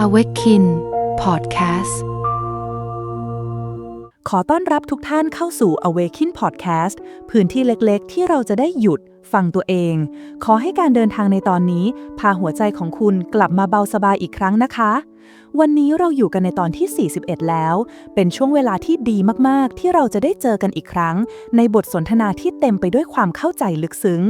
Awaken Podcast ขอต้อนรับทุกท่านเข้าสู่ Awaken Podcast พื้นที่เล็กๆ ที่เราจะได้หยุดฟังตัวเอง ขอให้การเดินทางในตอนนี้ พาหัวใจของคุณกลับมาเบาสบายอีกครั้งนะคะ วันนี้เราอยู่กันในตอนที่ 41 แล้ว เป็นช่วงเวลาที่ดีมาก ๆ ที่เราจะได้เจอกันอีกครั้ง ในบทสนทนาที่เต็มไปด้วยความเข้าใจลึกซึ้ง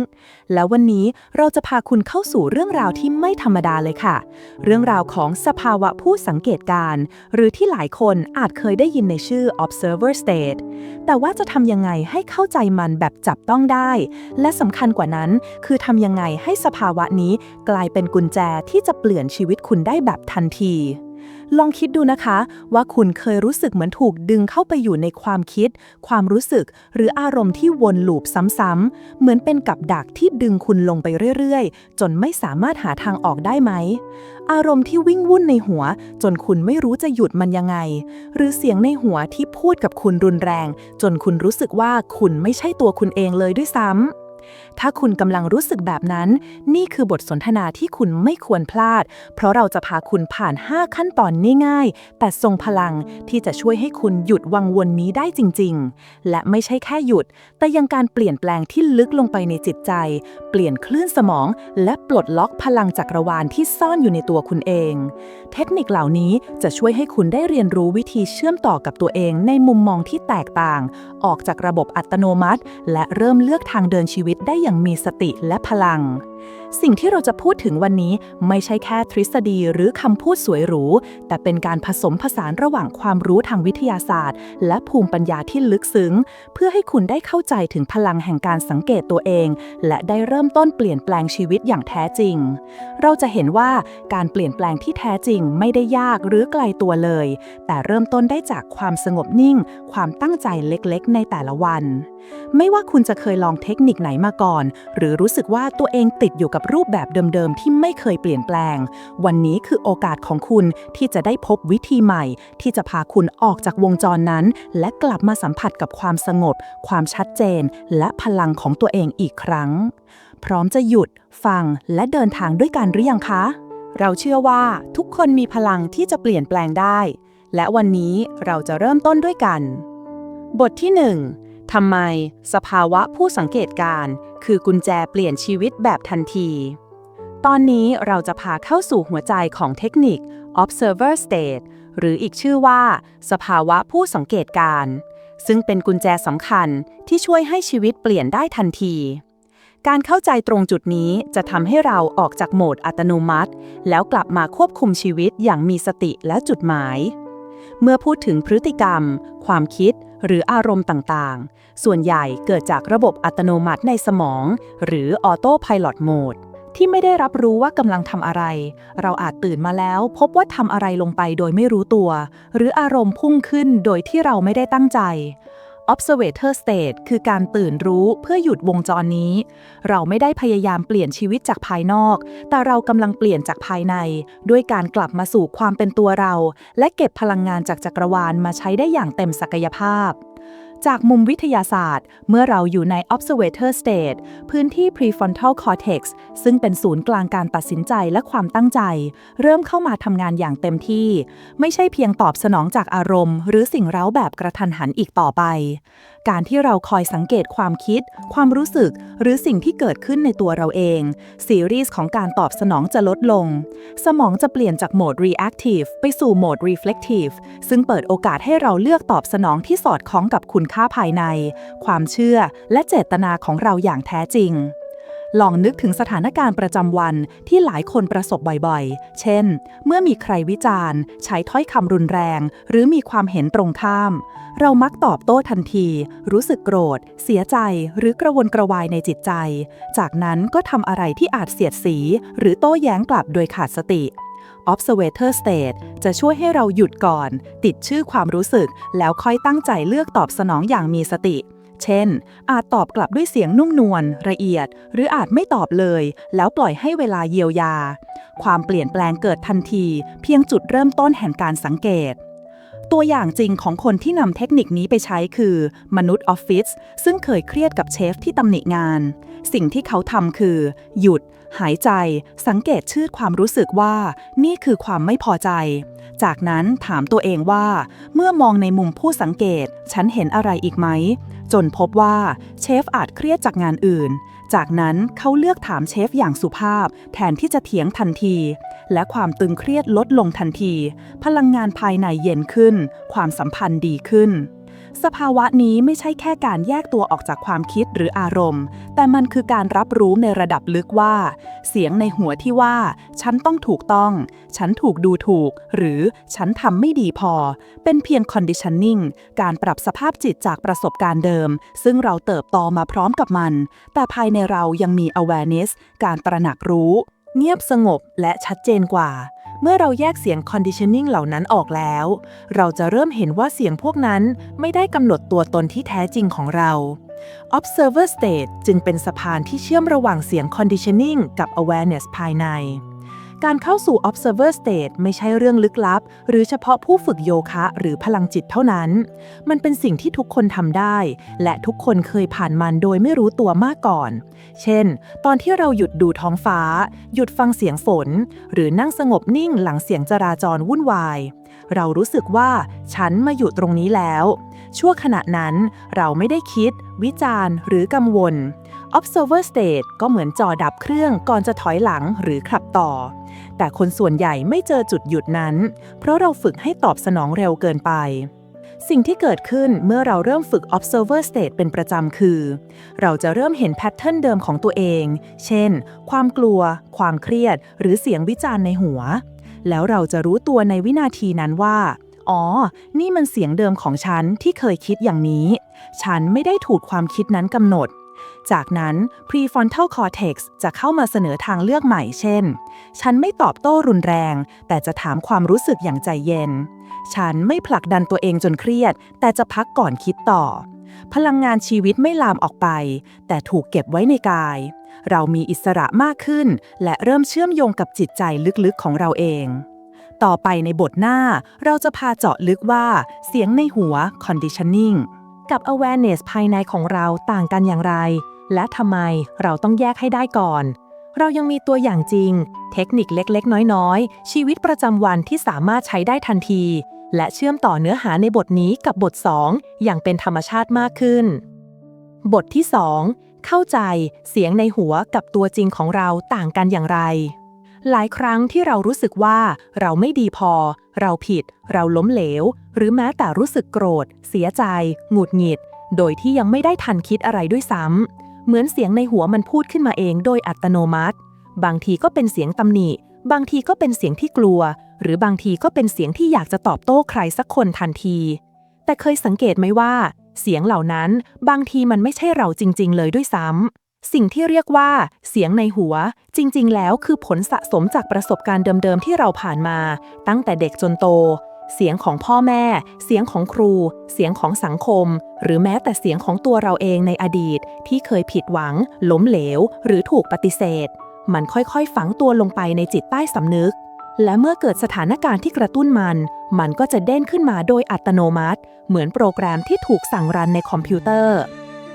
แล้ววันนี้เราจะพาคุณเข้าสู่เรื่องราวที่ไม่ธรรมดาเลยค่ะ เรื่องราวของสภาวะผู้สังเกตการณ์หรือที่หลายคนอาจเคยได้ยินในชื่อ observer state แต่ว่าจะทำยังไงให้เข้าใจมันแบบจับต้องได้ และสำคัญกว่านั้น คือทำยังไงให้สภาวะนี้กลายเป็นกุญแจที่จะเปลี่ยนชีวิตคุณได้แบบทันที ลองคิดดูนะคะ ว่าคุณเคยรู้สึกเหมือนถูกดึงเข้าไปอยู่ในความคิด ความรู้สึก หรืออารมณ์ที่วนลูปซ้ำๆเหมือนเป็นกับดักที่ดึงคุณลงไปเรื่อยๆ จนไม่สามารถหาทางออกได้ไหม อารมณ์ที่วิ่งวุ่นในหัว จนคุณไม่รู้จะหยุดมันยังไง หรือเสียงในหัวที่พูดกับคุณรุนแรง จนคุณรู้สึกว่าคุณไม่ใช่ตัวคุณเองเลยด้วยซ้ำถ้าคุณกำลังรู้สึกแบบนั้น นี่คือบทสนทนาที่คุณไม่ควรพลาด เพราะเราจะพาคุณผ่าน 5 ขั้นตอนง่ายๆ แต่ทรงพลังที่จะช่วยให้คุณหยุดวังวนนี้ได้จริง ๆ และไม่ใช่แค่หยุด แต่ยังการเปลี่ยนแปลงที่ลึกลงไปในจิตใจ เปลี่ยนคลื่นสมอง และปลดล็อกพลังจักรวาลที่ซ่อนอยู่ในตัวคุณเอง เทคนิคเหล่านี้จะช่วยให้คุณได้เรียนรู้วิธีเชื่อมต่อกับตัวเองในมุมมองที่แตกต่าง ออกจากระบบอัตโนมัติ และเริ่มเลือกทางเดินชีวิตได้อย่างมีสติและพลัง สิ่งที่เราจะพูดถึงวันนี้ไม่ใช่แค่ทฤษฎีหรือคำพูดสวยหรู แต่เป็นการผสมผสานระหว่างความรู้ทางวิทยาศาสตร์ และภูมิปัญญาที่ลึกซึ้ง เพื่อให้คุณได้เข้าใจถึงพลังแห่งการสังเกตตัวเอง และได้เริ่มต้นเปลี่ยนแปลงชีวิตอย่างแท้จริง เราจะเห็นว่าการเปลี่ยนแปลงที่แท้จริงไม่ได้ยากหรือไกลตัวเลย แต่เริ่มต้นได้จากความสงบนิ่ง ความตั้งใจเล็กๆ ในแต่ละวัน ไม่ว่าคุณจะเคยลองเทคนิคไหนมาก่อน หรือรู้สึกว่าตัวเองติดอยู่กับรูปแบบเดิมๆ ที่ไม่เคยเปลี่ยนแปลง วันนี้คือโอกาสของคุณที่จะได้พบวิธีใหม่ ที่จะพาคุณออกจากวงจรนั้น และกลับมาสัมผัสกับความสงบ ความชัดเจน และพลังของตัวเองอีกครั้ง พร้อมจะหยุด ฟัง และเดินทางด้วยกันหรือยังคะ เราเชื่อว่าทุกคนมีพลังที่จะเปลี่ยนแปลงได้ และวันนี้เราจะเริ่มต้นด้วยกัน บทที่ 1ทำไม สภาวะผู้สังเกตการณ์ คือกุญแจเปลี่ยนชีวิตแบบทันที ตอนนี้เราจะพาเข้าสู่หัวใจของเทคนิค observer state หรืออีกชื่อว่า สภาวะผู้สังเกตการณ์ซึ่งเป็นกุญแจสำคัญที่ช่วยให้ชีวิตเปลี่ยนได้ทันที การเข้าใจตรงจุดนี้จะทำให้เราออกจากโหมดอัตโนมัติ แล้วกลับมาควบคุมชีวิตอย่างมีสติและจุดหมาย เมื่อพูดถึงพฤติกรรม ความคิด หรืออารมณ์ต่างๆ ส่วนใหญ่เกิดจากระบบอัตโนมัติในสมอง หรือออโต้พาย t โหมดที่ไม่ได้รับรู้ว่ากำลังทำอะไร เราอาจตื่นมาแล้ว พบว่าทำอะไรลงไปโดยไม่รู้ตัว หรืออารมณ์พุ่งขึ้นโดยที่เราไม่ได้ตั้งใจ observator state คือการตื่นรู้เพื่อหยุดวงจรนี้ เราไม่ได้พยายามเปลี่ยนชีวิตจากภายนอก แต่เรากำลังเปลี่ยนจากภายใน ด้วยการกลับมาสู่ความเป็นตัวเรา และเก็บพลังงานจากจักรวาลมาใช้ได้อย่างเต็มศักยภาพ จากมุมวิทยาศาสตร์ เมื่อเราอยู่ใน observator state พื้นที่ prefrontal cortex ซึ่งเป็นศูนย์กลางการตัดสินใจและความตั้งใจ เริ่มเข้ามาทำงานอย่างเต็มที่ ไม่ใช่เพียงตอบสนองจากอารมณ์ หรือสิ่งเร้าแบบกระทันหันอีกต่อไป การที่เราคอยสังเกตความคิด ความรู้สึก หรือสิ่งที่เกิดขึ้นในตัวเราเองซีรีส์ของการตอบสนองจะลดลง สมองจะเปลี่ยนจากโหมด reactive ไปสู่โหมด reflective ซึ่งเปิดโอกาสให้เราเลือกตอบสนองที่สอดคล้องกับคุณค่าภายใน ความเชื่อและเจตนาของเราอย่างแท้จริง ลองนึกถึงสถานการณ์ประจำวันที่หลายคนประสบบ่อยๆ เช่น เมื่อมีใครวิจารณ์ ใช้ถ้อยคำรุนแรง หรือมีความเห็นตรงข้าม เรามักตอบโต้ทันที รู้สึกโกรธ เสียใจ หรือกระวนกระวายในจิตใจ จากนั้นก็ทำอะไรที่อาจเสียดสี หรือโต้แย้งกลับโดยขาดสติ observator state จะช่วยให้เราหยุดก่อน ติดชื่อความรู้สึก แล้วค่อยตั้งใจเลือกตอบสนองอย่างมีสติ เช่น อาจตอบกลับด้วยเสียงนุ่มนวลละเอียด หรืออาจไม่ตอบเลย แล้วปล่อยให้เวลาเยียวยา ความเปลี่ยนแปลงเกิดทันที เพียงจุดเริ่มต้นแห่งการสังเกตตัวอย่างจริงของคนที่นำเทคนิคนี้ไปใช้คือ มนุษย์ออฟฟิศซึ่งเคยเครียดกับเชฟที่ตำหนิงาน สิ่งที่เขาทำคือ หยุด หายใจ สังเกตชื่อความรู้สึกว่า นี่คือความไม่พอใจ จากนั้นถามตัวเองว่า เมื่อมองในมุมผู้สังเกต ฉันเห็นอะไรอีกไหม จนพบว่าเชฟอาจเครียดจากงานอื่น จากนั้นเขาเลือกถามเชฟอย่างสุภาพ แทนที่จะเถียงทันที และความตึงเครียดลดลงทันที พลังงานภายในเย็นขึ้น ความสัมพันธ์ดีขึ้น สภาวะนี้ไม่ใช่แค่การแยกตัวออกจากความคิดหรืออารมณ์ แต่มันคือการรับรู้ในระดับลึกว่า เสียงในหัวที่ว่า ฉันต้องถูกต้อง ฉันถูกดูถูก หรือฉันทำไม่ดีพอ เป็นเพียง conditioning การปรับสภาพจิตจากประสบการณ์เดิม ซึ่งเราเติบโตมาพร้อมกับมัน แต่ภายในเรายังมี awareness การตระหนักรู้ เงียบสงบและชัดเจนกว่า เมื่อเราแยกเสียง conditioning เหล่านั้นออกแล้ว เราจะเริ่มเห็นว่าเสียงพวกนั้นไม่ได้กำหนดตัวตนที่แท้จริงของเรา observer state จึงเป็นสะพานที่เชื่อมระหว่างเสียง conditioning กับ awareness ภายใน การเข้าสู่ observer state ไม่ใช่เรื่องลึกลับ หรือเฉพาะผู้ฝึกโยคะหรือพลังจิตเท่านั้น มันเป็นสิ่งที่ทุกคนทำได้ และทุกคนเคยผ่านมันโดยไม่รู้ตัวมาก่อน เช่น ตอนที่เราหยุดดูท้องฟ้า หยุดฟังเสียงฝน หรือนั่งสงบนิ่งหลังเสียงจราจรวุ่นวาย เรารู้สึกว่าฉันมาอยู่ตรงนี้แล้ว ชั่วขณะนั้นเราไม่ได้คิด วิจารณ์ หรือกังวล observer state ก็เหมือนจอดับเครื่องก่อนจะถอยหลังหรือขับต่อ แต่คนส่วนใหญ่ไม่เจอจุดหยุดนั้น เพราะเราฝึกให้ตอบสนองเร็วเกินไป สิ่งที่เกิดขึ้นเมื่อเราเริ่มฝึก observer state เป็นประจำคือ เราจะเริ่มเห็นแพทเทิร์นเดิมของตัวเอง เช่น ความกลัว ความเครียด หรือเสียงวิจารณ์ในหัว แล้วเราจะรู้ตัวในวินาทีนั้นว่าอ๋อ นี่มันเสียงเดิมของฉันที่เคยคิดอย่างนี้ ฉันไม่ได้ถูกความคิดนั้นกำหนด จากนั้น prefrontal cortex จะเข้ามาเสนอทางเลือกใหม่เช่น ฉันไม่ตอบโต้รุนแรง แต่จะถามความรู้สึกอย่างใจเย็น ฉันไม่ผลักดันตัวเองจนเครียด แต่จะพักก่อนคิดต่อ พลังงานชีวิตไม่ลามออกไป แต่ถูกเก็บไว้ในกาย เรามีอิสระมากขึ้น และเริ่มเชื่อมโยงกับจิตใจลึกๆของเราเองต่อไปในบทหน้าเราจะพาเจาะลึกว่าเสียงในหัว conditioning กับ awareness ภายในของเราต่างกันอย่างไร และทำไมเราต้องแยกให้ได้ก่อน เรายังมีตัวอย่างจริง เทคนิคเล็กๆ น้อยๆ ชีวิตประจำวันที่สามารถใช้ได้ทันที และเชื่อมต่อเนื้อหาในบทนี้กับบท 2 อย่างเป็นธรรมชาติมากขึ้น บทที่ 2 เข้าใจเสียงในหัวกับตัวจริงของเราต่างกันอย่างไร หลายครั้งที่เรารู้สึกว่าเราไม่ดีพอ เราผิด เราล้มเหลว หรือแม้แต่รู้สึกโกรธ เสียใจ หงุดหงิดโดยที่ยังไม่ได้ทันคิดอะไรด้วยซ้ำ เหมือนเสียงในหัวมันพูดขึ้นมาเองโดยอัตโนมัติ บางทีก็เป็นเสียงตำหนิ บางทีก็เป็นเสียงที่กลัว หรือบางทีก็เป็นเสียงที่อยากจะตอบโต้ใครสักคนทันที แต่เคยสังเกตไหมว่า เสียงเหล่านั้นบางทีมันไม่ใช่เราจริง ๆ เลยด้วยซ้ำสิ่งที่เรียกว่า เสียงในหัว จริง ๆ แล้วคือผลสะสมจากประสบการณ์เดิมๆที่เราผ่านมา ตั้งแต่เด็กจนโต เสียงของพ่อแม่ เสียงของครู เสียงของสังคม หรือแม้แต่เสียงของตัวเราเองในอดีต ที่เคยผิดหวัง ล้มเหลว หรือถูกปฏิเสธ มันค่อยๆ ฝังตัวลงไปในจิตใต้สำนึก และเมื่อเกิดสถานการณ์ที่กระตุ้นมัน มันก็จะเด้นขึ้นมาโดยอัตโนมัติ เหมือนโปรแกรมที่ถูกสั่งรันในคอมพิวเตอร์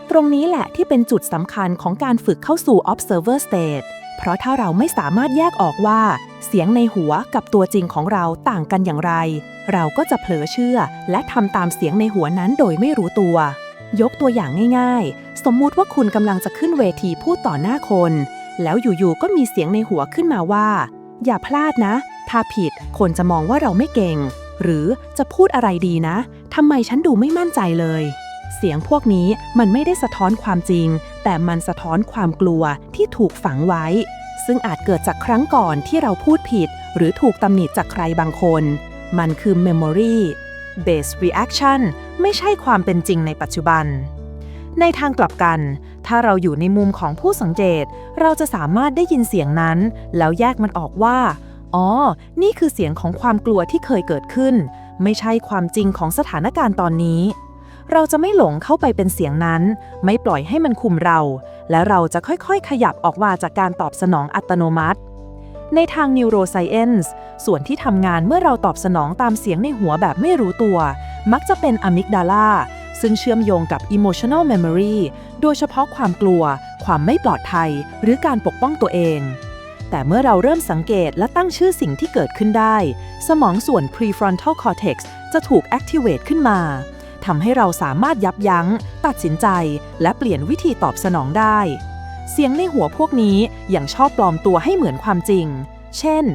ตรงนี้แหละที่เป็นจุดสำคัญของการฝึกเข้าสู่ observer state เพราะถ้าเราไม่สามารถแยกออกว่า เสียงในหัวกับตัวจริงของเราต่างกันอย่างไร เราก็จะเผลอเชื่อ และทำตามเสียงในหัวนั้นโดยไม่รู้ตัว ยกตัวอย่างง่าย ๆ สมมุติว่าคุณกำลังจะขึ้นเวทีพูดต่อหน้าคน แล้วอยู่ๆก็มีเสียงในหัวขึ้นมาว่า อย่าพลาดนะ ถ้าผิดคนจะมองว่าเราไม่เก่ง หรือจะพูดอะไรดีนะทำไมฉันดูไม่มั่นใจเลย เสียงพวกนี้มันไม่ได้สะท้อนความจริง แต่มันสะท้อนความกลัวที่ถูกฝังไว้ ซึ่งอาจเกิดจากครั้งก่อนที่เราพูดผิด หรือถูกตำหนิจากใครบางคน มันคือ memory based reaction ไม่ใช่ความเป็นจริงในปัจจุบัน ในทางกลับกัน ถ้าเราอยู่ในมุมของผู้สังเกต เราจะสามารถได้ยินเสียงนั้น แล้วแยกมันออกว่า อ๋อ นี่คือเสียงของความกลัวที่เคยเกิดขึ้น ไม่ใช่ความจริงของสถานการณ์ตอนนี้ เราจะไม่หลงเข้าไปเป็นเสียงนั้น ไม่ปล่อยให้มันคุมเรา และเราจะค่อยๆ ขยับออกมาจากการตอบสนองอัตโนมัติ ในทาง neuroscience ส่วนที่ทำงานเมื่อเราตอบสนองตามเสียงในหัวแบบไม่รู้ตัว มักจะเป็นอะมิกดาลาซึ่งเชื่อมโยงกับ emotional memory โดยเฉพาะความกลัว ความไม่ปลอดภัย หรือการปกป้องตัวเอง แต่เมื่อเราเริ่มสังเกตและตั้งชื่อสิ่งที่เกิดขึ้นได้ สมองส่วน prefrontal cortex จะถูก activate ขึ้นมา ทำให้เราสามารถยับยัง้ง ตัดสินใจ และเปลี่ยนวิธีตอบสนองได้ เสียงในหัวพวกนี้ยังชอบปลอมตัวให้เหมือนความจริง เช่น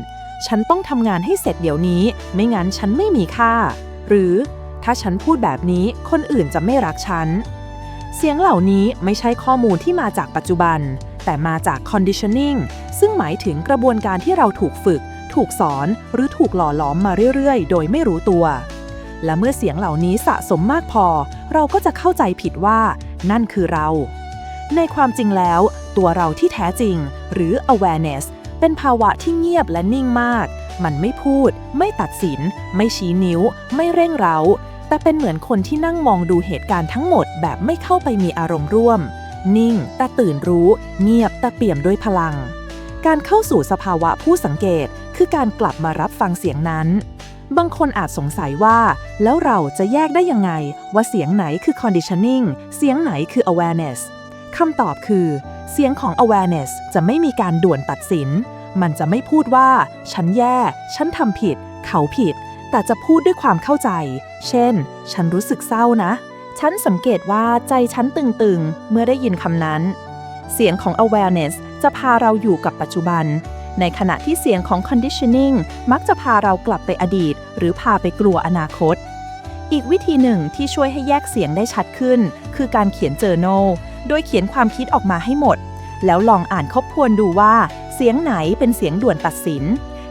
ฉันต้องทำงานให้เสร็จเดี๋ยวนี้ ไม่งั้นฉันไม่มีค่า หรือถ้าฉันพูดแบบนี้คนอื่นจะไม่รักฉัน เสียงเหล่านี้ไม่ใช่ข้อมูลที่มาจากปัจจุบัน แต่มาจาก conditioning ซึ่งหมายถึงกระบวนการที่เราถูกฝึก ถูกสอน หรือถูกหล่อหลอมมาเรื่อยๆ โดยไม่รู้ตัว และเมื่อเสียงเหล่านี้สะสมมากพอ เราก็จะเข้าใจผิดว่า นั่นคือเรา ในความจริงแล้ว ตัวเราที่แท้จริง หรือ awareness เป็นภาวะที่เงียบและนิ่งมาก มันไม่พูด ไม่ตัดสิน ไม่ชี้นิ้ว ไม่เร่งเร้า แต่เป็นเหมือนคนที่นั่งมองดูเหตุการณ์ทั้งหมดแบบไม่เข้าไปมีอารมณ์ร่วม นิ่ง แต่ตื่นรู้ เงียบแต่เปี่ยมด้วยพลัง การเข้าสู่สภาวะผู้สังเกต คือการกลับมารับฟังเสียงนั้น บางคนอาจสงสัยว่า แล้วเราจะแยกได้ยังไง ว่าเสียงไหนคือ conditioning เสียงไหนคือ awareness คำตอบคือ เสียงของ awareness จะไม่มีการด่วนตัดสิน มันจะไม่พูดว่า ฉันแย่ ฉันทำผิด เขาผิด แต่จะพูดด้วยความเข้าใจ เช่น ฉันรู้สึกเศร้านะ ฉันสังเกตว่าใจฉันตึงๆ เมื่อได้ยินคำนั้น เสียงของ awareness จะพาเราอยู่กับปัจจุบัน ในขณะที่เสียงของ conditioning มักจะพาเรากลับไปอดีต หรือพาไปกลัวอนาคต อีกวิธีหนึ่งที่ช่วยให้แยกเสียงได้ชัดขึ้น คือการเขียน journal โดยเขียนความคิดออกมาให้หมด แล้วลองอ่านทบทวนดูว่า เสียงไหนเป็นเสียงด่วนตัดสิน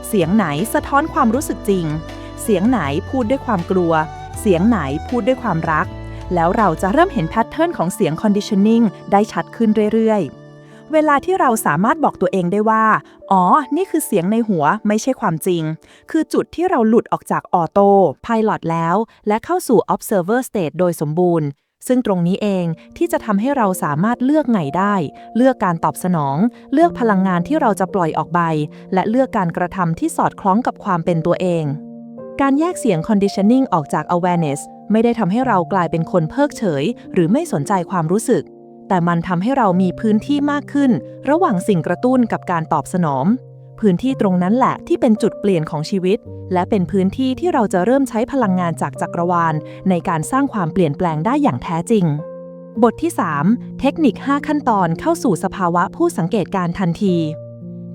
เสียงไหนสะท้อนความรู้สึกจริง เสียงไหนพูดด้วยความกลัว เสียงไหนพูดด้วยความรัก แล้วเราจะเริ่มเห็นแพทเทิร์นของเสียง conditioning ได้ชัดขึ้นเรื่อยๆ เวลาที่เราสามารถบอกตัวเองได้ว่า อ๋อ นี่คือเสียงในหัวไม่ใช่ความจริง คือจุดที่เราหลุดออกจากออโต้พายโลอตแล้ว และเข้าสู่ observer state โดยสมบูรณ์ ซึ่งตรงนี้เองที่จะทำให้เราสามารถเลือกไงได้ เลือกการตอบสนอง เลือกพลังงานที่เราจะปล่อยออกไป และเลือกการกระทำที่สอดคล้องกับความเป็นตัวเอง การแยกเสียง conditioning ออกจาก awareness ไม่ได้ทำให้เรากลายเป็นคนเพิกเฉย หรือไม่สนใจความรู้สึก แต่มันทำให้เรามีพื้นที่มากขึ้น ระหว่างสิ่งกระตุ้นกับการตอบสนอง พื้นที่ตรงนั้นแหละที่เป็นจุดเปลี่ยนของชีวิต และเป็นพื้นที่ที่เราจะเริ่มใช้พลังงานจากจักรวาล ในการสร้างความเปลี่ยนแปลงได้อย่างแท้จริง บทที่ 3 เทคนิค 5 ขั้นตอนเข้าสู่สภาวะผู้สังเกตการทันที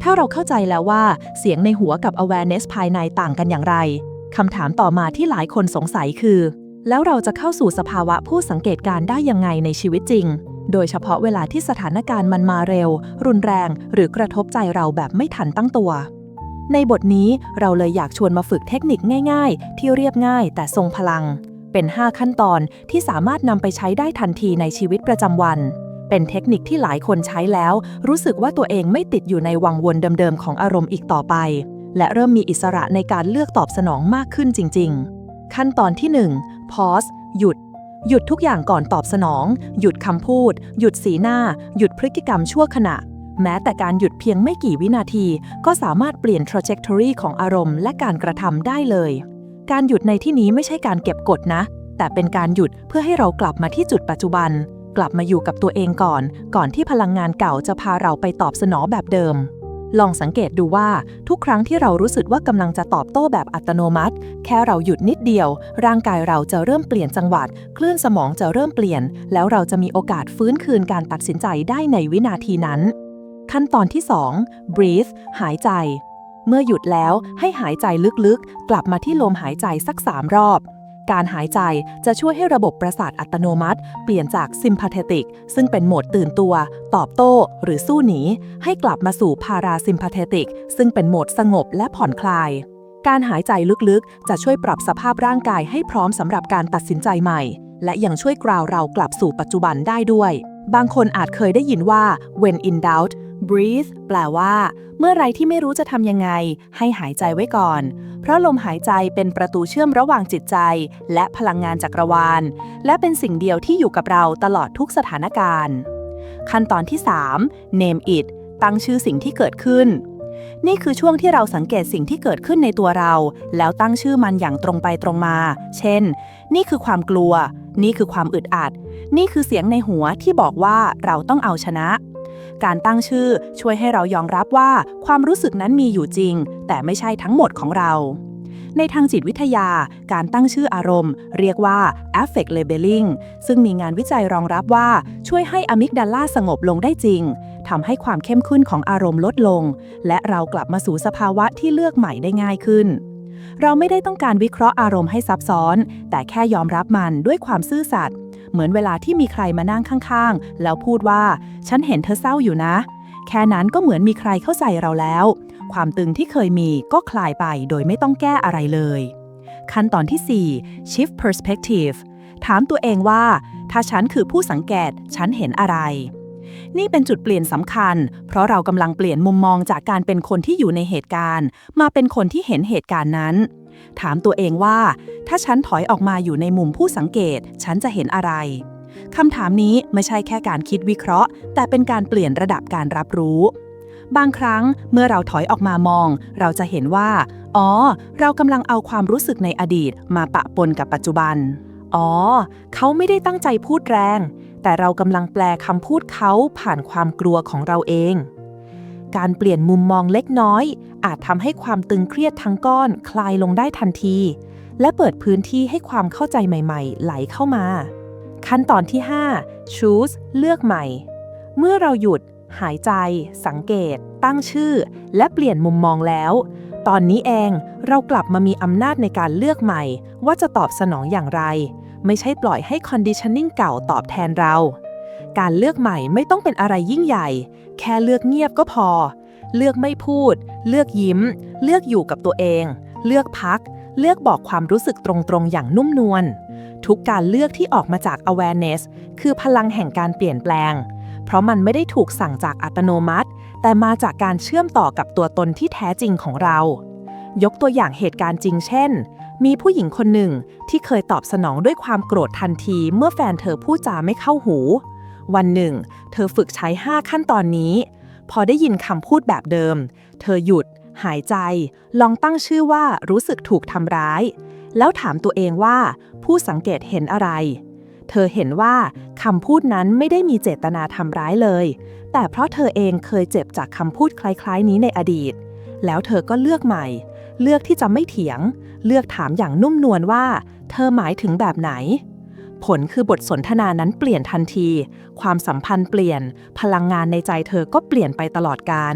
ถ้าเราเข้าใจแล้วว่า เสียงในหัวกับ awareness ภายในต่างกันอย่างไรคำถามต่อมาที่หลายคนสงสัยคือ แล้วเราจะเข้าสู่สภาวะผู้สังเกตการได้ยังไงในชีวิตจริง โดยเฉพาะเวลาที่สถานการณ์มันมาเร็ว รุนแรง หรือกระทบใจเราแบบไม่ทันตั้งตัว ในบทนี้เราเลยอยากชวนมาฝึกเทคนิคง่ายๆ ที่เรียบง่ายแต่ทรงพลัง เป็น 5 ขั้นตอนที่สามารถนำไปใช้ได้ทันทีในชีวิตประจำวัน เป็นเทคนิคที่หลายคนใช้แล้ว รู้สึกว่าตัวเองไม่ติดอยู่ในวังวนเดิมๆของอารมณ์อีกต่อไป และเริ่มมีอิสระในการเลือกตอบสนองมากขึ้นจริง ๆ ขั้นตอนที่ 1 pause หยุด หยุดทุกอย่างก่อนตอบสนอง หยุดคำพูด หยุดสีหน้า หยุดพฤติกรรมชั่วขณะ แม้แต่การหยุดเพียงไม่กี่วินาที ก็สามารถเปลี่ยน trajectory ของอารมณ์และการกระทำได้เลย การหยุดในที่นี้ไม่ใช่การเก็บกดนะ แต่เป็นการหยุดเพื่อให้เรากลับมาที่จุดปัจจุบัน กลับมาอยู่กับตัวเองก่อน ก่อนที่พลังงานเก่าจะพาเราไปตอบสนองแบบเดิม ลองสังเกตดูว่าทุกครั้งที่เรารู้สึกว่ากำลังจะตอบโต้แบบอัตโนมัติ แค่เราหยุดนิดเดียว ร่างกายเราจะเริ่มเปลี่ยนจังหวัดคลื่นสมองจะเริ่มเปลี่ยน แล้วเราจะมีโอกาสฟื้นคืนการตัดสินใจได้ในวินาทีนั้น ขั้นตอนที่ 2 breathe หายใจ เมื่อหยุดแล้วให้หายใจลึกๆ กลับมาที่ลมหายใจสัก3รอบ การหายใจจะช่วยให้ระบบประสาทอัตโนมัติ เปลี่ยนจาก sympathetic ซึ่งเป็นโหมดตื่นตัว ตอบโต้ หรือสู้หนี ให้กลับมาสู่ parasympathetic ซึ่งเป็นโหมดสงบและผ่อนคลาย การหายใจลึกๆ จะช่วยปรับสภาพร่างกายให้พร้อมสำหรับการตัดสินใจใหม่ และยังช่วยกราวเรากลับสู่ปัจจุบันได้ด้วย บางคนอาจเคยได้ยินว่า when in doubt breathe แปลว่า เมื่อไรที่ไม่รู้จะทำยังไง ให้หายใจไว้ก่อน เพราะลมหายใจเป็นประตูเชื่อมระหว่างจิตใจ และพลังงานจักรวาล และเป็นสิ่งเดียวที่อยู่กับเราตลอดทุกสถานการณ์ ขั้นตอนที่ 3 name it ตั้งชื่อสิ่งที่เกิดขึ้น นี่คือช่วงที่เราสังเกตสิ่งที่เกิดขึ้นในตัวเรา แล้วตั้งชื่อมันอย่างตรงไปตรงมา เช่น นี่คือความกลัว นี่คือความอึดอัด นี่คือเสียงในหัวที่บอกว่าเราต้องเอาชนะ การตั้งชื่อช่วยให้เรายอมรับว่าความรู้สึกนั้นมีอยู่จริง แต่ไม่ใช่ทั้งหมดของเราในทางจิตวิทยา การตั้งชื่ออารมณ์ เรียกว่า affect labeling ซึ่งมีงานวิจัยรองรับว่าช่วยให้อะมิกดาลาสงบลงได้จริง ทำให้ความเข้มข้นของอารมณ์ลดลง และเรากลับมาสู่สภาวะที่เลือกใหม่ได้ง่ายขึ้น เราไม่ได้ต้องการวิเคราะห์อารมณ์ให้ซับซ้อน แต่แค่ยอมรับมันด้วยความซื่อสัตย์ เหมือนเวลาที่มีใครมานั่งข้างๆ แล้วพูดว่า ฉันเห็นเธอเศร้าอยู่นะ แค่นั้นก็เหมือนมีใครเข้าใส่เราแล้ว ความตึงที่เคยมีก็คลายไปโดยไม่ต้องแก้อะไรเลย ขั้นตอนที่ 4 shift perspective ถามตัวเองว่า ถ้าฉันคือผู้สังเกต ฉันเห็นอะไร นี่เป็นจุดเปลี่ยนสำคัญ เพราะเรากำลังเปลี่ยนมุมมองจากการเป็นคนที่อยู่ในเหตุการณ์ มาเป็นคนที่เห็นเหตุการณ์นั้น ถามตัวเองว่า ถ้าฉันถอยออกมาอยู่ในมุมผู้สังเกต ฉันจะเห็นอะไรคำถามนี้ไม่ใช่แค่การคิดวิเคราะห์ แต่เป็นการเปลี่ยนระดับการรับรู้ บางครั้งเมื่อเราถอยออกมามอง เราจะเห็นว่า อ๋อ เรากำลังเอาความรู้สึกในอดีต มาปะปนกับปัจจุบัน อ๋อ เขาไม่ได้ตั้งใจพูดแรง แต่เรากำลังแปลคำพูดเขาผ่านความกลัวของเราเอง การเปลี่ยนมุมมองเล็กน้อย อาจทำให้ความตึงเครียดทั้งก้อนคลายลงได้ทันที และเปิดพื้นที่ให้ความเข้าใจใหม่ๆ ไหลเข้ามา ขั้นตอนที่ 5 choose เลือกใหม่ เมื่อเราหยุด หายใจ สังเกต ตั้งชื่อ และเปลี่ยนมุมมองแล้ว ตอนนี้เองเรากลับมามีอำนาจในการเลือกใหม่ ว่าจะตอบสนองอย่างไร ไม่ใช่ปล่อยให้ conditioning เก่าตอบแทนเราการเลือกใหม่ไม่ต้องเป็นอะไรยิ่งใหญ่ แค่เลือกเงียบก็พอ เลือกไม่พูด เลือกยิ้ม เลือกอยู่กับตัวเอง เลือกพัก เลือกบอกความรู้สึกตรงๆ อย่างนุ่มนวล ทุกการเลือกที่ออกมาจาก awareness คือพลังแห่งการเปลี่ยนแปลง เพราะมันไม่ได้ถูกสั่งจากอัตโนมัติ แต่มาจากการเชื่อมต่อกับตัวตนที่แท้จริงของเรา ยกตัวอย่างเหตุการณ์จริงเช่น มีผู้หญิงคนหนึ่งที่เคยตอบสนองด้วยความโกรธทันที เมื่อแฟนเธอพูดจาไม่เข้าหู วันหนึ่ง เธอฝึกใช้ 5 ขั้นตอนนี้ พอได้ยินคำพูดแบบเดิม เธอหยุด หายใจ ลองตั้งชื่อว่ารู้สึกถูกทำร้าย แล้วถามตัวเองว่า ผู้สังเกตเห็นอะไร เธอเห็นว่าคำพูดนั้นไม่ได้มีเจตนาทำร้ายเลย แต่เพราะเธอเองเคยเจ็บจากคำพูดคล้ายๆ นี้ในอดีต แล้วเธอก็เลือกใหม่ เลือกที่จะไม่เถียง เลือกถามอย่างนุ่มนวลว่า เธอหมายถึงแบบไหน ผลคือบทสนทนานั้นเปลี่ยนทันที ความสัมพันธ์เปลี่ยน พลังงานในใจเธอก็เปลี่ยนไปตลอดกาล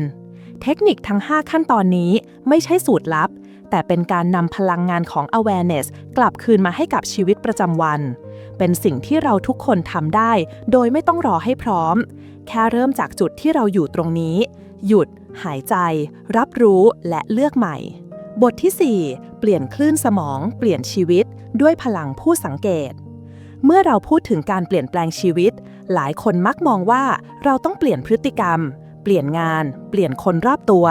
เทคนิคทั้ง 5 ขั้นตอนนี้ไม่ใช่สูตรลับ แต่เป็นการนำพลังงานของ awareness กลับคืนมาให้กับชีวิตประจำวัน เป็นสิ่งที่เราทุกคนทำได้ โดยไม่ต้องรอให้พร้อม แค่เริ่มจากจุดที่เราอยู่ตรงนี้ หยุด หายใจ รับรู้และเลือกใหม่บทที่ 4 เปลี่ยนคลื่นสมอง เปลี่ยนชีวิต ด้วยพลังผู้สังเกต เมื่อเราพูดถึงการเปลี่ยนแปลงชีวิต หลายคนมักมองว่าเราต้องเปลี่ยนพฤติกรรม เปลี่ยนงาน เปลี่ยนคนรอบตัว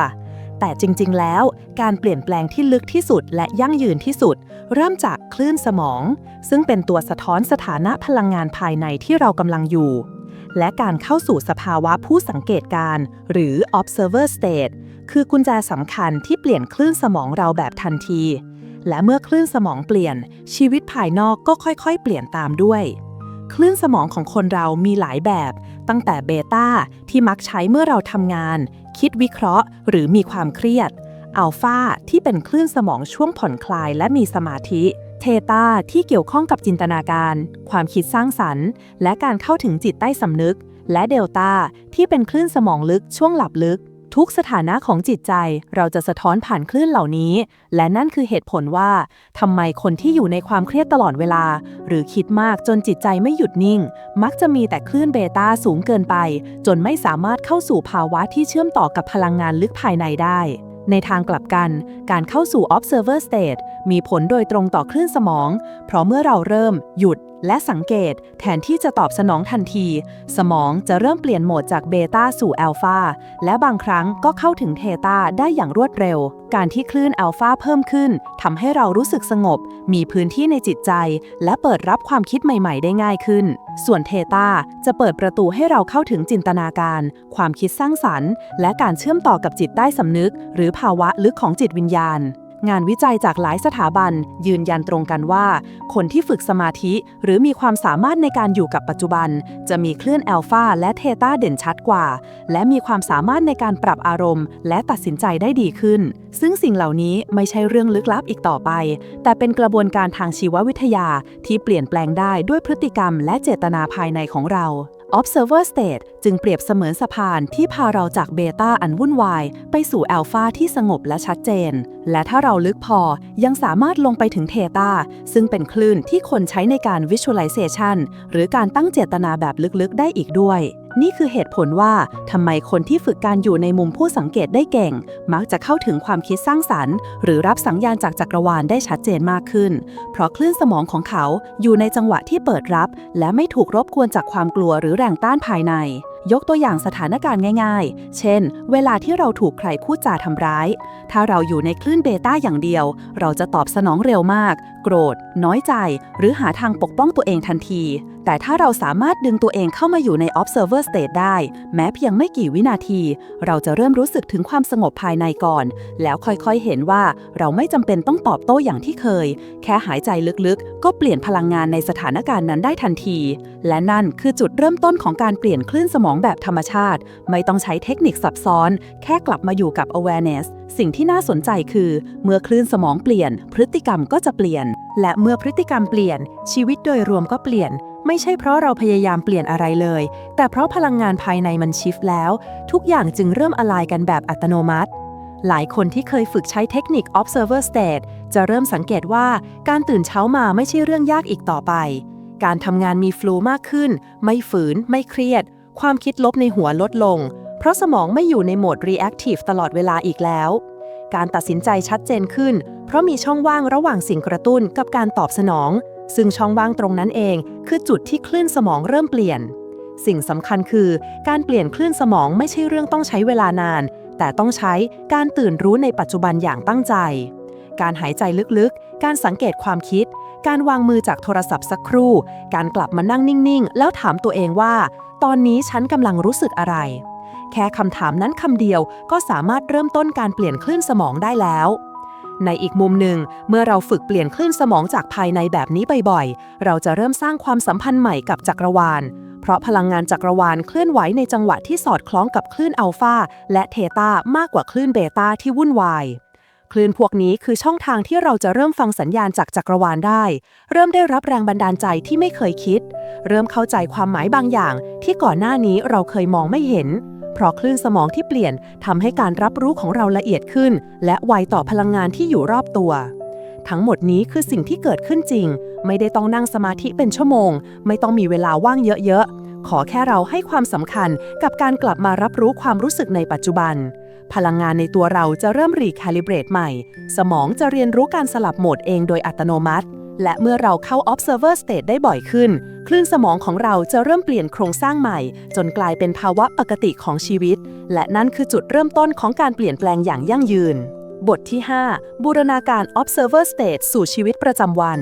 แต่จริง ๆ แล้ว การเปลี่ยนแปลงที่ลึกที่สุดและยั่งยืนที่สุด เริ่มจากคลื่นสมอง ซึ่งเป็นตัวสะท้อนสถานะพลังงานภายในที่เรากำลังอยู่ และการเข้าสู่สภาวะผู้สังเกตการณ์หรือ observer state คือกุญแจสำคัญที่เปลี่ยนคลื่นสมองเราแบบทันที และเมื่อคลื่นสมองเปลี่ยน ชีวิตภายนอกก็ค่อยๆ เปลี่ยนตามด้วย คลื่นสมองของคนเรามีหลายแบบ ตั้งแต่เบต้าที่มักใช้เมื่อเราทำงาน คิดวิเคราะห์ หรือมีความเครียด อัลฟาที่เป็นคลื่นสมองช่วงผ่อนคลายและมีสมาธิ เทตาที่เกี่ยวข้องกับจินตนาการ ความคิดสร้างสรรค์ และการเข้าถึงจิตใต้สำนึก และเดลตาที่เป็นคลื่นสมองลึกช่วงหลับลึก ทุกสถานะของจิตใจเราจะสะท้อนผ่านคลื่นเหล่านี้ และนั่นคือเหตุผลว่าทำไมคนที่อยู่ในความเครียดตลอดเวลา หรือคิดมากจนจิตใจไม่หยุดนิ่ง มักจะมีแต่คลื่นเบต้าสูงเกินไป จนไม่สามารถเข้าสู่ภาวะที่เชื่อมต่อกับพลังงานลึกภายในได้ ในทางกลับกัน การเข้าสู่ observer state มีผลโดยตรงต่อคลื่นสมอง เพราะเมื่อเราเริ่มหยุด และสังเกตแทนที่จะตอบสนองทันที สมองจะเริ่มเปลี่ยนโหมดจากเบต้าสู่อัลฟาและบางครั้งก็เข้าถึงเทตาได้อย่างรวดเร็ว การที่คลื่นอัลฟาเพิ่มขึ้นทำให้เรารู้สึกสงบ มีพื้นที่ในจิตใจ และเปิดรับความคิดใหม่ ๆ ได้ง่ายขึ้น ส่วนเทตาจะเปิดประตูให้เราเข้าถึงจินตนาการ ความคิดสร้างสรรค์ และการเชื่อมต่อกับจิตใต้สำนึก หรือภาวะลึกของจิตวิญญาณ งานวิจัยจากหลายสถาบัน ยืนยันตรงกันว่า คนที่ฝึกสมาธิ หรือมีความสามารถในการอยู่กับปัจจุบัน จะมีคลื่นแอลฟาและเทตาเด่นชัดกว่า และมีความสามารถในการปรับอารมณ์ และตัดสินใจได้ดีขึ้น ซึ่งสิ่งเหล่านี้ไม่ใช่เรื่องลึกลับอีกต่อไป แต่เป็นกระบวนการทางชีววิทยาที่เปลี่ยนแปลงได้ด้วยพฤติกรรมและเจตนาภายในของเรา Observer State จึงเปรียบเสมือนสะพานที่พาเราจากเบต้าอันวุ่นวาย ไปสู่แอลฟาที่สงบและชัดเจน และถ้าเราลึกพอยังสามารถลงไปถึงเทตาซึ่งเป็นคลื่นที่คนใช้ในการ Visualization หรือการตั้งเจตนาแบบลึกๆ ได้อีกด้วย นี่คือเหตุผลว่าทำไมคนที่ฝึกการอยู่ในมุมผู้สังเกตได้เก่ง มักจะเข้าถึงความคิดสร้างสรรค์ หรือรับสัญญาณจากจักรวาลได้ชัดเจนมากขึ้น เพราะคลื่นสมองของเขาอยู่ในจังหวะที่เปิดรับ และไม่ถูกรบกวนจากความกลัวหรือแรงต้านภายในยกตัวอย่างสถานการณ์ง่ายๆ เช่น เวลาที่เราถูกใครพูดจาทำร้าย ถ้าเราอยู่ในคลื่นเบต้าอย่างเดียว เราจะตอบสนองเร็วมาก โกรธ น้อยใจ หรือหาทางปกป้องตัวเองทันที แต่ถ้าเราสามารถดึงตัวเองเข้ามาอยู่ใน observer state ได้ แม้เพียงไม่กี่วินาที เราจะเริ่มรู้สึกถึงความสงบภายในก่อน แล้วค่อยๆ เห็นว่าเราไม่จำเป็นต้องตอบโต้อย่างที่เคย แค่หายใจลึกๆ ก็เปลี่ยนพลังงานในสถานการณ์นั้นได้ทันที และนั่นคือจุดเริ่มต้นของการเปลี่ยนคลื่นสมองแบบธรรมชาติ ไม่ต้องใช้เทคนิคซับซ้อน แค่กลับมาอยู่กับ awareness สิ่งที่น่าสนใจคือ เมื่อคลื่นสมองเปลี่ยน พฤติกรรมก็จะเปลี่ยน และเมื่อพฤติกรรมเปลี่ยน ชีวิตโดยรวมก็เปลี่ยน ไม่ใช่เพราะเราพยายามเปลี่ยนอะไรเลย แต่เพราะพลังงานภายในมันชิฟแล้ว ทุกอย่างจึงเริ่มอลายกันแบบอัตโนมัติหลายคนที่เคยฝึกใช้เทคนิค observer state จะเริ่มสังเกตว่าการตื่นเช้ามาไม่ใช่เรื่องยากอีกต่อไป การทำงานมีฟลูมากขึ้น ไม่ฝืน ไม่เครียด ความคิดลบในหัวลดลง เพราะสมองไม่อยู่ในโหมด reactive ตลอดเวลาอีกแล้ว การตัดสินใจชัดเจนขึ้น เพราะมีช่องว่างระหว่างสิ่งกระตุ้นกับการตอบสนอง ซึ่งช่องว่างตรงนั้นเอง คือจุดที่คลื่นสมองเริ่มเปลี่ยน สิ่งสำคัญคือ การเปลี่ยนคลื่นสมองไม่ใช่เรื่องต้องใช้เวลานาน แต่ต้องใช้การตื่นรู้ในปัจจุบันอย่างตั้งใจ การหายใจลึกๆ การสังเกตความคิดการวางมือจากโทรศัพท์สักครู่ การกลับมานั่งนิ่ง ๆ แล้วถามตัวเองว่า ตอนนี้ฉันกำลังรู้สึกอะไร แค่คำถามนั้นคำเดียวก็สามารถเริ่มต้นการเปลี่ยนคลื่นสมองได้แล้ว ในอีกมุมหนึ่ง เมื่อเราฝึกเปลี่ยนคลื่นสมองจากภายในแบบนี้บ่อยๆ เราจะเริ่มสร้างความสัมพันธ์ใหม่กับจักรวาล เพราะพลังงานจักรวาลเคลื่อนไหวในจังหวะที่สอดคล้องกับคลื่นอัลฟาและเทตามากกว่าคลื่นเบต้าที่วุ่นวาย คลื่นพวกนี้คือช่องทางที่เราจะเริ่มฟังสัญญาณจากจักรวาลได้ เริ่มได้รับแรงบันดาลใจที่ไม่เคยคิด เริ่มเข้าใจความหมายบางอย่าง ที่ก่อนหน้านี้เราเคยมองไม่เห็น เพราะคลื่นสมองที่เปลี่ยนทำให้การรับรู้ของเราละเอียดขึ้น และไวต่อพลังงานที่อยู่รอบตัว ทั้งหมดนี้คือสิ่งที่เกิดขึ้นจริง ไม่ได้ต้องนั่งสมาธิเป็นชั่วโมง ไม่ต้องมีเวลาว่างเยอะๆขอแค่เราให้ความสำคัญกับการกลับมารับรู้ความรู้สึกในปัจจุบัน พลังงานในตัวเราจะเริ่มรีแคลิเบรตใหม่ สมองจะเรียนรู้การสลับโหมดเองโดยอัตโนมัติ และเมื่อเราเข้า observer state ได้บ่อยขึ้น คลื่นสมองของเราจะเริ่มเปลี่ยนโครงสร้างใหม่ จนกลายเป็นภาวะปกติของชีวิต และนั่นคือจุดเริ่มต้นของการเปลี่ยนแปลงอย่างยั่งยืน บทที่ 5 บูรณาการ observer state สู่ชีวิตประจำวัน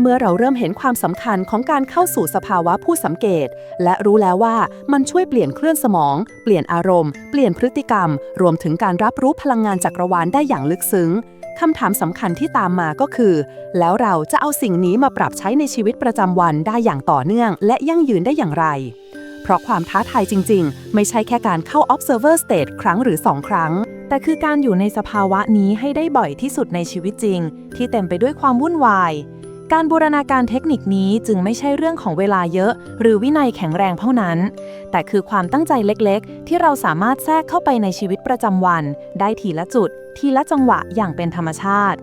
เมื่อเราเริ่มเห็นความสำคัญของการเข้าสู่สภาวะผู้สังเกต และรู้แล้วว่ามันช่วยเปลี่ยนเคลื่อนสมอง เปลี่ยนอารมณ์ เปลี่ยนพฤติกรรม รวมถึงการรับรู้พลังงานจักรวาลได้อย่างลึกซึ้งคำถามสำคัญที่ตามมาก็คือ แล้วเราจะเอาสิ่งนี้มาปรับใช้ในชีวิตประจำวันได้อย่างต่อเนื่อง และยั่งยืนได้อย่างไร เพราะความท้าทายจริง ๆ ไม่ใช่แค่การเข้า observer state ครั้งหรือ 2 ครั้ง แต่คือการอยู่ในสภาวะนี้ให้ได้บ่อยที่สุดในชีวิตจริง ที่เต็มไปด้วยความวุ่นวาย การบูรณาการเทคนิคนี้จึงไม่ใช่เรื่องของเวลาเยอะ หรือวินัยแข็งแรงเท่านั้น แต่คือความตั้งใจเล็กๆ ที่เราสามารถแทรกเข้าไปในชีวิตประจำวัน ได้ทีละจุด ทีละจังหวะอย่างเป็นธรรมชาติ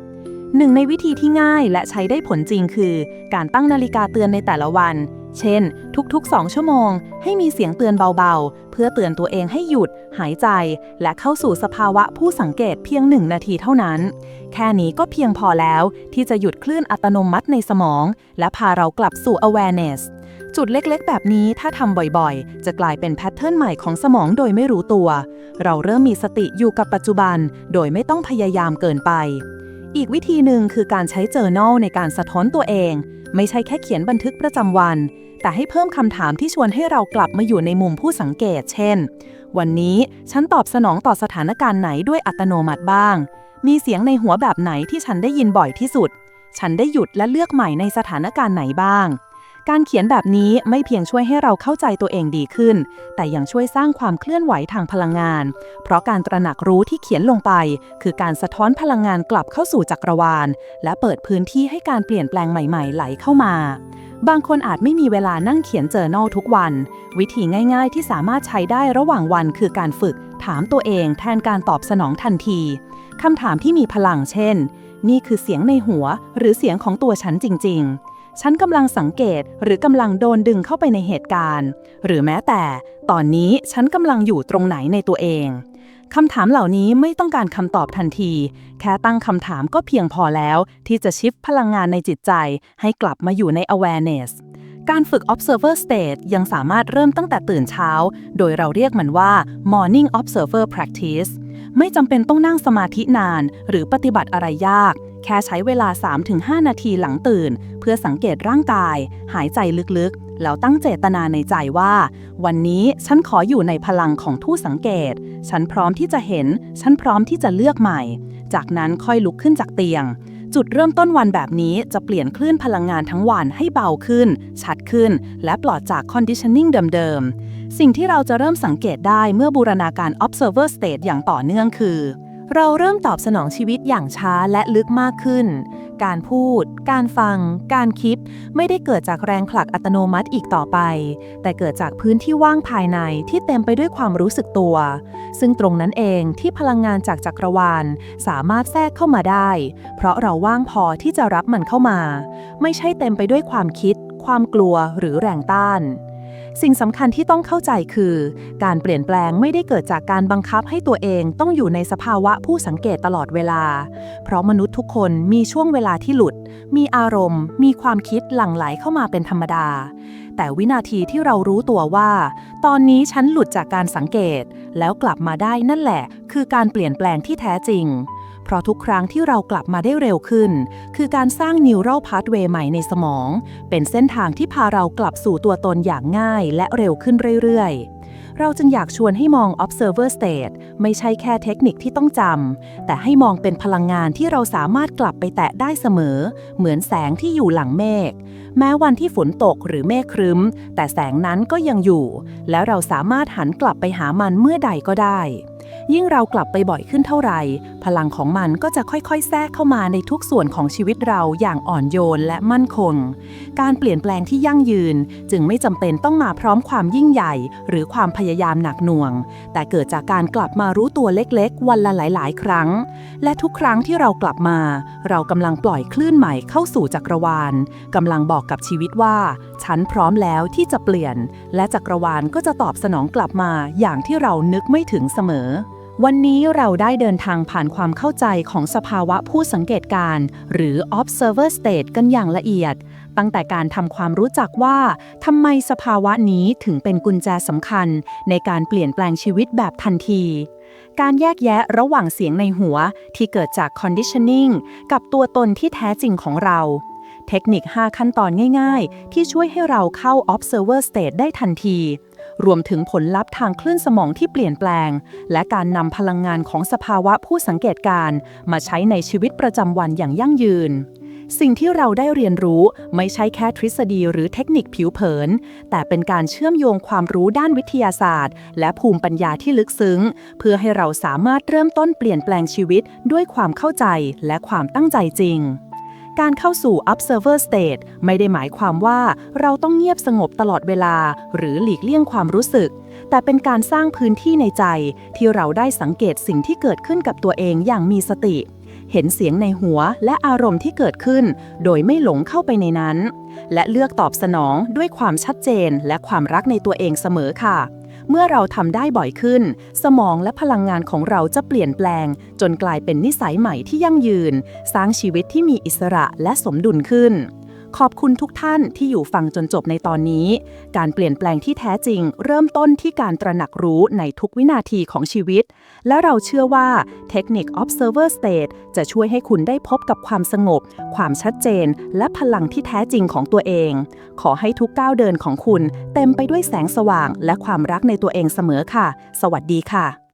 หนึ่งในวิธีที่ง่ายและใช้ได้ผลจริงคือ การตั้งนาฬิกาเตือนในแต่ละวัน เช่น ทุกๆ 2 ชั่วโมง ให้มีเสียงเตือนเบาๆ เพื่อเตือนตัวเองให้หยุด หายใจ และเข้าสู่สภาวะผู้สังเกตเพียงหนึ่งนาทีเท่านั้น แค่นี้ก็เพียงพอแล้วที่จะหยุดคลื่นอัตโนมัติในสมอง และพาเรากลับสู่ awareness จุดเล็กๆ แบบนี้ถ้าทำบ่อยๆ จะกลายเป็นแพทเทิร์นใหม่ของสมองโดยไม่รู้ตัว เราเริ่มมีสติอยู่กับปัจจุบัน โดยไม่ต้องพยายามเกินไป อีกวิธีหนึ่งคือการใช้ journal ในการสะท้อนตัวเอง ไม่ใช่แค่เขียนบันทึกประจำวัน แต่ให้เพิ่มคำถามที่ชวนให้เรากลับมาอยู่ในมุมผู้สังเกต เช่น วันนี้ฉันตอบสนองต่อสถานการณ์ไหนด้วยอัตโนมัติบ้าง มีเสียงในหัวแบบไหนที่ฉันได้ยินบ่อยที่สุด ฉันได้หยุดและเลือกใหม่ในสถานการณ์ไหนบ้าง การเขียนแบบนี้ไม่เพียงช่วยให้เราเข้าใจตัวเองดีขึ้น แต่ยังช่วยสร้างความเคลื่อนไหวทางพลังงาน เพราะการตระหนักรู้ที่เขียนลงไป คือการสะท้อนพลังงานกลับเข้าสู่จักรวาล และเปิดพื้นที่ให้การเปลี่ยนแปลงใหม่ ๆ ไหลเข้ามา บางคนอาจไม่มีเวลานั่งเขียนเจอ nal ทุกวัน วิธีง่ายๆ ที่สามารถใช้ได้ระหว่างวันคือการฝึก ถามตัวเองแทนการตอบสนองทันทีคำถามที่มีพลังเช่น นี่คือเสียงในหัว หรือเสียงของตัวฉันจริง ๆ ฉันกำลังสังเกตหรือกำลังโดนดึงเข้าไปในเหตุการณ์ หรือแม้แต่ ตอนนี้ฉันกำลังอยู่ตรงไหนในตัวเอง คำถามเหล่านี้ไม่ต้องการคำตอบทันที แค่ตั้งคำถามก็เพียงพอแล้ว ที่จะชิฟพลังงานในจิตใจ ให้กลับมาอยู่ใน awareness การฝึก observer state ยังสามารถเริ่มตั้งแต่ตื่นเช้า โดยเราเรียกมันว่า morning observer practice ไม่จำเป็นต้องนั่งสมาธินาน หรือปฏิบัติอะไรยาก แค่ใช้เวลา 3-5 นาทีหลังตื่น เพื่อสังเกตร่างกาย หายใจลึกๆ แล้วตั้งเจตนาในใจว่า วันนี้ฉันขออยู่ในพลังของทู่สังเกต ฉันพร้อมที่จะเห็น ฉันพร้อมที่จะเลือกใหม่ จากนั้นค่อยลุกขึ้นจากเตียง จุดเริ่มต้นวันแบบนี้จะเปลี่ยนคลื่นพลังงานทั้งวันให้เบาขึ้น ชัดขึ้น และปลอดจาก conditioning เดิมๆ สิ่งที่เราจะเริ่มสังเกตได้เมื่อบูรณาการ observer state อย่างต่อเนื่องคือ เราเริ่มตอบสนองชีวิตอย่างช้าและลึกมากขึ้น การพูด การฟัง การคิด ไม่ได้เกิดจากแรงผลักอัตโนมัติอีกต่อไป แต่เกิดจากพื้นที่ว่างภายในที่เต็มไปด้วยความรู้สึกตัว ซึ่งตรงนั้นเองที่พลังงานจากจักรวาลสามารถแทรกเข้ามาได้ เพราะเราว่างพอที่จะรับมันเข้ามา ไม่ใช่เต็มไปด้วยความคิด ความกลัวหรือแรงต้าน สิ่งสำคัญที่ต้องเข้าใจคือ การเปลี่ยนแปลงไม่ได้เกิดจากการบังคับให้ตัวเองต้องอยู่ในสภาวะผู้สังเกตตลอดเวลา เพราะมนุษย์ทุกคนมีช่วงเวลาที่หลุด มีอารมณ์ มีความคิดหลั่งไหลเข้ามาเป็นธรรมดา แต่วินาทีที่เรารู้ตัวว่า ตอนนี้ฉันหลุดจากการสังเกต แล้วกลับมาได้นั่นแหละ คือการเปลี่ยนแปลงที่แท้จริง เพราะทุกครั้งที่เรากลับมาได้เร็วขึ้น คือการสร้าง neural pathway ใหม่ในสมอง เป็นเส้นทางที่พาเรากลับสู่ตัวตนอย่างง่าย และเร็วขึ้นเรื่อยๆ เราจึงอยากชวนให้มอง observer state ไม่ใช่แค่เทคนิคที่ต้องจำ แต่ให้มองเป็นพลังงานที่เราสามารถกลับไปแตะได้เสมอ เหมือนแสงที่อยู่หลังเมฆแม้วันที่ฝนตกหรือเมฆครึ้ม แต่แสงนั้นก็ยังอยู่ และเราสามารถหันกลับไปหามันเมื่อใดก็ได้ ยิ่งเรากลับไปบ่อยขึ้นเท่าไหร่ พลังของมันก็จะค่อยๆ แทรกเข้ามาในทุกส่วนของชีวิตเราอย่างอ่อนโยนและมั่นคง การเปลี่ยนแปลงที่ยั่งยืน จึงไม่จำเป็นต้องมาพร้อมความยิ่งใหญ่ หรือความพยายามหนักหน่วง แต่เกิดจากการกลับมารู้ตัวเล็กๆ วันละหลาย ๆ ครั้ง และทุกครั้งที่เรากลับมา เรากำลังปล่อยคลื่นใหม่เข้าสู่จักรวาลกำลังบอกกับชีวิตว่า ฉันพร้อมแล้วที่จะเปลี่ยน และจักรวาลก็จะตอบสนองกลับมาอย่างที่เรานึกไม่ถึงเสมอ วันนี้เราได้เดินทางผ่านความเข้าใจของสภาวะผู้สังเกตการณ์หรือ observer state กันอย่างละเอียด ตั้งแต่การทำความรู้จักว่าทำไมสภาวะนี้ถึงเป็นกุญแจสำคัญ ในการเปลี่ยนแปลงชีวิตแบบทันที การแยกแยะระหว่างเสียงในหัวที่เกิดจาก conditioning กับตัวตนที่แท้จริงของเรา เทคนิค 5 ขั้นตอนง่าย ๆ ที่ช่วยให้เราเข้า observer state ได้ทันที รวมถึงผลลัพธ์ทางคลื่นสมองที่เปลี่ยนแปลง และการนำพลังงานของสภาวะผู้สังเกตการณ์มาใช้ในชีวิตประจำวันอย่างยั่งยืน สิ่งที่เราได้เรียนรู้ไม่ใช่แค่ทฤษฎีหรือเทคนิคผิวเผิน แต่เป็นการเชื่อมโยงความรู้ด้านวิทยาศาสตร์ และภูมิปัญญาที่ลึกซึ้ง เพื่อให้เราสามารถเริ่มต้นเปลี่ยนแปลงชีวิตด้วยความเข้าใจและความตั้งใจจริง การเข้าสู่ observer state ไม่ได้หมายความว่าเราต้องเงียบสงบตลอดเวลา หรือหลีกเลี่ยงความรู้สึก แต่เป็นการสร้างพื้นที่ในใจ ที่เราได้สังเกตสิ่งที่เกิดขึ้นกับตัวเองอย่างมีสติ เห็นเสียงในหัวและอารมณ์ที่เกิดขึ้น โดยไม่หลงเข้าไปในนั้น และเลือกตอบสนองด้วยความชัดเจนและความรักในตัวเองเสมอค่ะ เมื่อเราทำได้บ่อยขึ้น สมองและพลังงานของเราจะเปลี่ยนแปลง จนกลายเป็นนิสัยใหม่ที่ยั่งยืน สร้างชีวิตที่มีอิสระและสมดุลขึ้น ขอบคุณทุกท่านที่อยู่ฟังจนจบในตอนนี้ การเปลี่ยนแปลงที่แท้จริง เริ่มต้นที่การตระหนักรู้ในทุกวินาทีของชีวิต และเราเชื่อว่าเทคนิค observer state จะช่วยให้คุณได้พบกับความสงบ ความชัดเจน และพลังที่แท้จริงของตัวเอง ขอให้ทุกก้าวเดินของคุณ เต็มไปด้วยแสงสว่าง และความรักในตัวเองเสมอค่ะ สวัสดีค่ะ